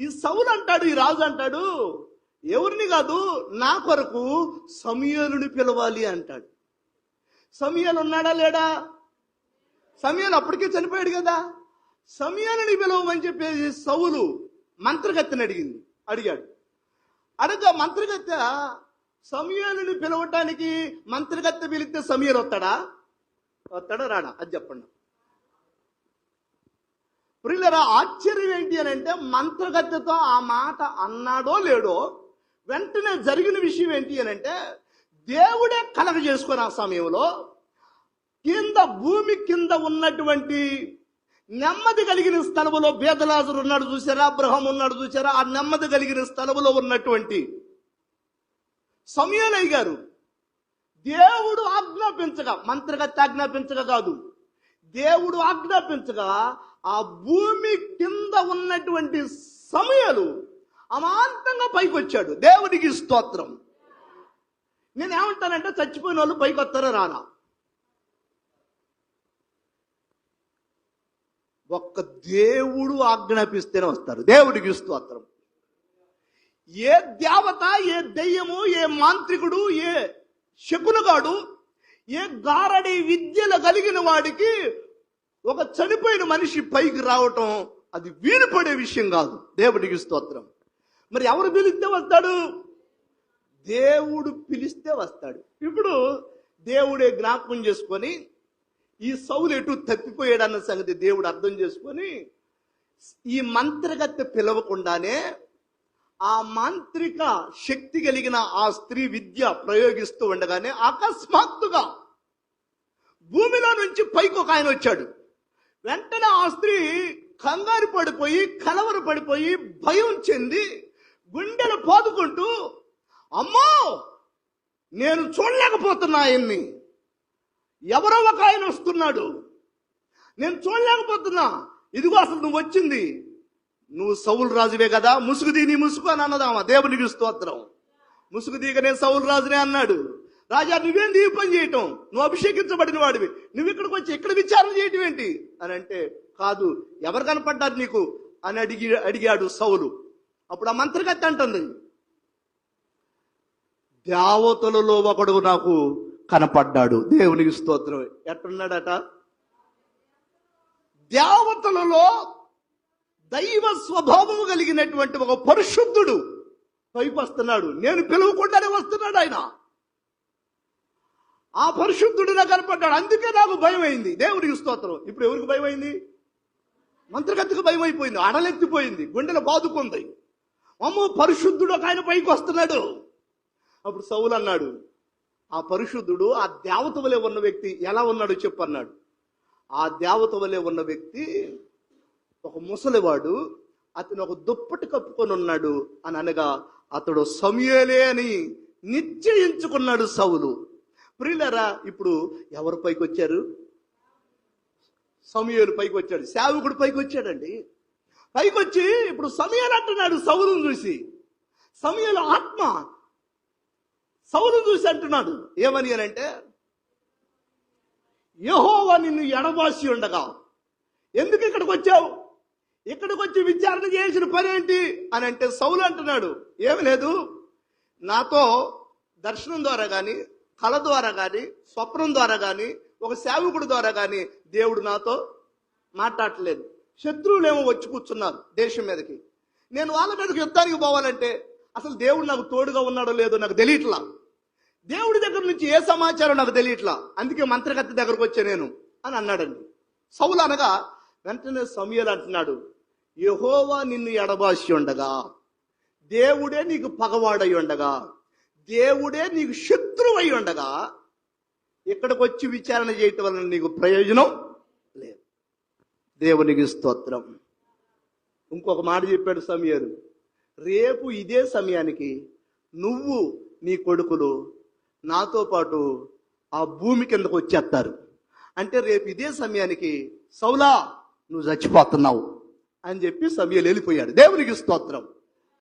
ఈ సౌలు అంటాడు ఈ రాజు అంటాడు ఎవరిని కాదు నా కొరకు సమయలుని పిలవాలి అంటాడు. సమయాలు ఉన్నాడా లేడా? సమయాలు అప్పటికే చనిపోయాడు కదా. సమయాలని పిలవమని చెప్పేసి సౌలు మంత్రగత్తెని అడిగింది అడిగాడు. అడగ మంత్రగత్తె సమయాలని పిలవటానికి మంత్రగత్తె పిలిస్తే సమయాలు వస్తాడా? వస్తాడా రాడా? అది చెప్పండి. ప్రియులరా ఆశ్చర్యం ఏంటి అని అంటే మంత్రగత్తెతో ఆ మాట అన్నాడో లేడో వెంటనే జరిగిన విషయం ఏంటి అని అంటే దేవుడే కలగ చేసుకుని ఆ సమయంలో కింద భూమి కింద ఉన్నటువంటి నెమ్మది కలిగిన స్థలములో బేదలాజరు ఉన్నాడు చూసారా అబ్రహం ఉన్నాడు చూసారా ఆ నెమ్మది కలిగిన స్థలములో ఉన్నటువంటి సమయలయ్య గారు దేవుడు ఆజ్ఞాపించగా మంత్రగతి ఆజ్ఞాపించగా కాదు దేవుడు ఆజ్ఞాపించగా ఆ భూమి కింద ఉన్నటువంటి సమయాలు అమాంతంగా పైకి వచ్చాడు దేవుడికి స్తోత్రం. నేను ఏమంటానంటే చచ్చిపోయిన వాళ్ళు పైకి రానా? ఒక్క దేవుడు ఆజ్ఞాపిస్తేనే వస్తారు. దేవుడికి స్తోత్రం. ఏ దేవత ఏ దెయ్యము ఏ మాంత్రికుడు ఏ శకునగాడు ఏ గారడి విద్యలు కలిగిన వాడికి ఒక చనిపోయిన మనిషి పైకి రావటం అది వీలు పడే విషయం కాదు. దేవుడికి స్తోత్రం. మరి ఎవరు పిలిస్తే వస్తాడు? దేవుడు పిలిస్తే వస్తాడు. ఇప్పుడు దేవుడే జ్ఞాపకం చేసుకొని ఈ సౌలు ఎటు తప్పిపోయాడన్న సంగతి దేవుడు అర్థం చేసుకొని ఈ మంత్రగత్తె పిలవకుండానే ఆ మాంత్రిక శక్తి కలిగిన ఆ స్త్రీ విద్య ప్రయోగిస్తూ ఉండగానే అకస్మాత్తుగా భూమిలో నుంచి పైకి ఒక ఆయన వచ్చాడు. వెంటనే ఆ స్త్రీ కంగారు పడిపోయి కలవర పడిపోయి భయం చెంది గుండెలు పోదుకుంటూ అమ్మో! నేను చూడలేకపోతున్నా ఆయన్ని ఎవరో ఒక ఆయన వస్తున్నాడు. నేను చూడలేకపోతున్నా. ఇదిగో అసలు నువ్వు వచ్చింది. నువ్వు సౌలు రాజువే కదా. ముసుగు దీని ముసుగు అని అన్నదామా దేవునికి స్తోత్రం. ముసుగు దీగనే సౌలు రాజునే అన్నాడు. రాజా నువ్వేంది ఈ పని చేయటం? నువ్వు అభిషేకించబడిన వాడివి. నువ్వు ఇక్కడికి వచ్చి ఇక్కడ విచారణ చేయటం ఏంటి? అని అంటే కాదు ఎవరు కనపడ్డారు నీకు? అని అడిగి అడిగాడు సౌలు. అప్పుడు ఆ మంత్రగత్తి అంటుంది దేవతలలో ఒకడు నాకు కనపడ్డాడు. దేవునికి స్తోత్రం. ఎట్టున్నాడట దేవతలలో దైవ స్వభావము కలిగినటువంటి ఒక పరిశుద్ధుడు. పైకి వస్తున్నాడు. నేను పిలువకుండానే వస్తున్నాడు ఆయన. ఆ పరిశుద్ధుడు నాకు కనపడ్డాడు. అందుకే నాకు భయం అయింది దేవుడికి స్తోత్రం. ఇప్పుడు ఎవరికి భయం అయింది మంత్రగతికి భయం అయిపోయింది అడలెత్తిపోయింది. గుండెలు బాదుకుంది. అమ్మో పరిశుద్ధుడు ఒక ఆయన పైకి వస్తున్నాడు. అప్పుడు సౌలు అన్నాడు ఆ పరిశుద్ధుడు ఆ దేవత వలె ఉన్న వ్యక్తి ఎలా ఉన్నాడు చెప్పన్నాడు. ఆ దేవత వలె ఉన్న వ్యక్తి ఒక ముసలివాడు అతను ఒక దుప్పటి కప్పుకొని ఉన్నాడు అని అనగా అతడు సమయలే అని నిశ్చయించుకున్నాడు సౌలు. ప్రియులరా ఇప్పుడు ఎవరు పైకి వచ్చారు సమయలు పైకి వచ్చాడు సేవకుడు పైకి వచ్చాడండి పైకి వచ్చి ఇప్పుడు సమయాలు అంటున్నాడు సౌరును చూసి. సమయాలు ఆత్మ. సౌరును చూసి అంటున్నాడు. ఏమని అని అంటే యహోవా నిన్ను ఎడబాసి ఉండగా. ఎందుకు ఇక్కడికి వచ్చావు? ఇక్కడికి వచ్చి విచారణ చేసిన పని ఏంటి? అని అంటే సౌలు అంటున్నాడు. ఏమి లేదు. నాతో దర్శనం ద్వారా కానీ కళ ద్వారా కానీ స్వప్నం ద్వారా కానీ ఒక సేవకుడి ద్వారా కానీ దేవుడు నాతో మాట్లాడట్లేదు శత్రువులేమో వచ్చి కూర్చున్నారు దేశం మీదకి. నేను వాళ్ళ మీదకి యుద్ధానికి పోవాలంటే అసలు దేవుడు నాకు తోడుగా ఉన్నాడో లేదో నాకు తెలియట్లా. దేవుడి దగ్గర నుంచి ఏ సమాచారం నాకు తెలియట్లా. అందుకే మంత్రగత్తి దగ్గరకు వచ్చా నేను అని అన్నాడండి. సౌలు అనగా వెంటనే సమయలు అంటున్నాడు యహోవా నిన్ను ఎడబాసి ఉండగా దేవుడే నీకు పగవాడై ఉండగా దేవుడే నీకు శత్రువై ఉండగా ఇక్కడికి వచ్చి విచారణ చేయటం వలన నీకు ప్రయోజనం లేదు. దేవునికి స్తోత్రం. ఇంకొక మాట చెప్పాడు సమయాలు. రేపు ఇదే సమయానికి నువ్వు నీ కొడుకులు నాతో పాటు ఆ భూమి కిందకు వచ్చేస్తారు. అంటే రేపు ఇదే సమయానికి సౌలా నువ్వు చచ్చిపోతున్నావు అని చెప్పి సమయలు వెళ్ళిపోయాడు. దేవునికి స్తోత్రం.